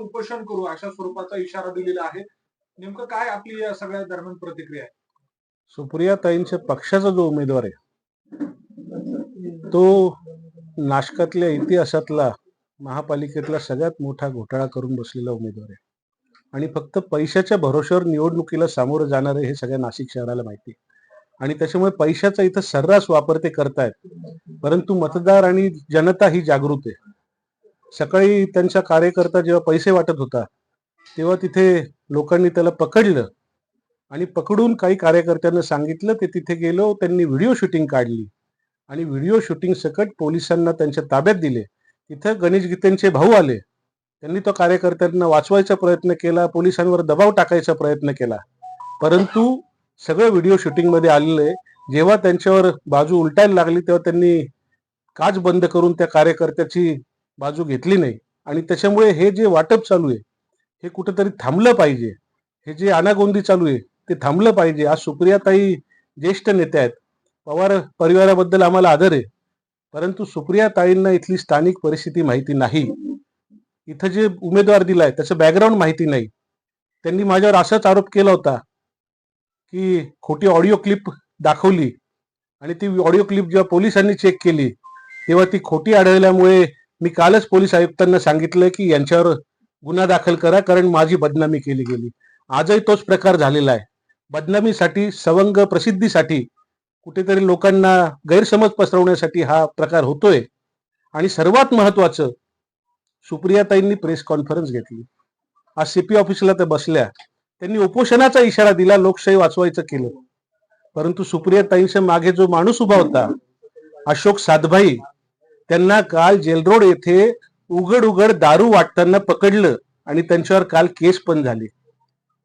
उपोषण करू अशा स्वरूपाचा इशारा दिलेला आहे. नेमकं काय आपली या सगळ्या दरम्यान प्रतिक्रिया आहे? सुप्रियाताईंच्या पक्षाचा जो उमेदवार आहे तो नाशकातल्या इतिहासातला महापालिकेतला सगळ्यात मोठा घोटाळा करून बसलेला उमेदवार आहे. आणि फक्त पैशाच्या भरोश्यावर निवडणुकीला सामोरं जाणार आहे हे सगळ्या नाशिक शहराला माहिती आहे. आणि त्याच्यामुळे पैशाचा इथं सर्रास वापर ते करतायत. परंतु मतदार आणि जनता ही जागृत आहे. सकाळी त्यांचा कार्यकर्ता जेव्हा पैसे वाटत होता तेव्हा तिथे लोकांनी त्याला पकडलं आणि पकडून काही कार्यकर्त्यांना सांगितलं ते तिथे गेलो त्यांनी व्हिडिओ शूटिंग काढली आणि व्हिडिओ शूटिंग सकट पोलिसांना त्यांच्या ताब्यात दिले. तिथं गणेश गीतेंचे भाऊ आले. त्यांनी तो कार्यकर्त्यांना वाचवायचा प्रयत्न केला पोलिसांवर दबाव टाकायचा प्रयत्न केला. परंतु सगळं व्हिडिओ शूटिंगमध्ये आलेले जेव्हा त्यांच्यावर बाजू उलटायला लागली तेव्हा त्यांनी काच बंद करून त्या कार्यकर्त्याची बाजू घेतली नाही. आणि त्याच्यामुळे हे जे वाटप चालू आहे हे कुठंतरी थांबलं पाहिजे. हे जे अनागोंदी चालू आहे ते थांबलं पाहिजे. आज सुप्रियाताई ज्येष्ठ नेत्या आहेत. पवार परिवाराबद्दल आम्हाला आदर आहे. परंतु सुप्रियाताईंना इथली स्थानिक परिस्थिती माहिती नाही. इथं जे उमेदवार दिलाय त्याचं बॅकग्राऊंड माहिती नाही. त्यांनी माझ्यावर असाच आरोप केला होता की खोटी ऑडिओ क्लिप दाखवली. आणि ती ऑडिओ क्लिप जेव्हा पोलिसांनी चेक केली तेव्हा ती खोटी आढळल्यामुळे मी कालच पोलीस आयुक्तांना सांगितलं की यांच्यावर गुन्हा दाखल करा कारण माझी बदनामी केली गेली. आजही तोच प्रकार झालेला आहे. बदनामीसाठी सवंग प्रसिद्धीसाठी कुठेतरी लोकांना गैरसमज पसरवण्यासाठी हा प्रकार होतोय. आणि सर्वात महत्वाचं सुप्रियाताईंनी प्रेस कॉन्फरन्स घेतली. आज सीपी ऑफिसला त्या बसल्या. त्यांनी उपोषणाचा इशारा दिला लोकशाही वाचवायचं केलं. परंतु सुप्रियाताईंच्या मागे जो माणूस उभा होता अशोक सातभाई त्यांना काल जेलरोड येथे उघड उघड दारू वाटताना पकडलं आणि त्यांच्यावर काल केस पण झाली.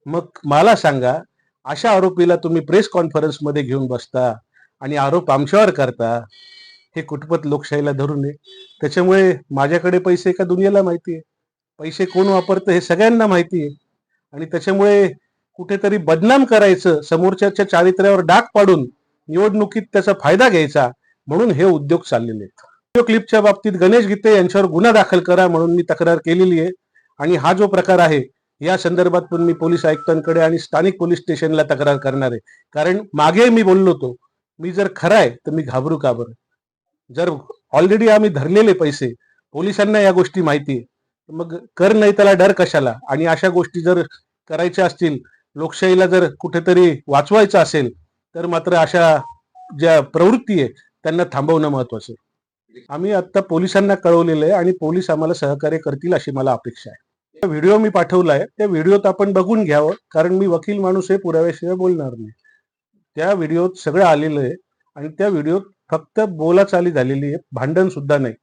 मग मला सांगा अशा आरोपीला तुम्ही प्रेस कॉन्फरन्समध्ये घेऊन बसता आणि आरोप आमच्यावर करता हे कुटपत लोकशाहीला धरून आहे? त्याच्यामुळे माझ्याकडे पैसे का दुनियेला माहिती आहे. पैसे कोण वापरतं हे सगळ्यांना माहिती आहे. आणि त्याच्यामुळे कुठेतरी बदनाम करायचं समोरच्या चारित्र्यावर डाग पाडून निवडणुकीत त्याचा फायदा घ्यायचा म्हणून हे उद्योग चाललेले आहेत. क्लिपच्या बाबतीत गणेश गीते यांच्यावर गुन्हा दाखल करा म्हणून मी तक्रार केलेली आहे. आणि हा जो प्रकार आहे या संदर्भात पण मी पोलीस आयुक्तांकडे आणि स्थानिक पोलीस स्टेशनला तक्रार करणार आहे. कारण मागे मी बोललो होतो मी जर खरा आहे तर मी घाबरू का बरं? जर ऑलरेडी आम्ही धरलेले पैसे पोलिसांना या गोष्टी माहिती आहे मग कर नाही त्याला डर कशाला? आणि अशा गोष्टी जर करायच्या असतील लोकशाहीला जर कुठेतरी वाचवायचं असेल तर मात्र अशा ज्या प्रवृत्ती आहे त्यांना थांबवणं महत्वाचं आहे. आम्ही आता पोलिसांना कळवलेलं आहे आणि पोलीस आम्हाला सहकार्य करतील अशी मला अपेक्षा आहे. व्हिडिओ मी पाठवलाय त्या व्हिडिओत आपण बघून घ्यावं कारण मी वकील माणूस आहे पुराव्याशिवाय बोलणार नाही. त्या व्हिडिओत सगळं आलेलं आहे आणि त्या व्हिडिओत फक्त बोलाचाली झालेली आहे भांडण सुद्धा नाही.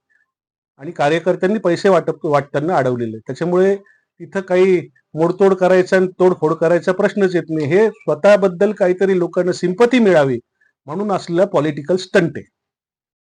आणि कार्यकर्त्यांनी पैसे वाटप वाटताना अडवलेले त्याच्यामुळे तिथं काही मोडतोड करायचा आणि तोडफोड करायचा प्रश्नच येत नाही. हे स्वतःबद्दल काहीतरी लोकांना सिंपती मिळावी म्हणून असलेला पॉलिटिकल स्टंट आहे.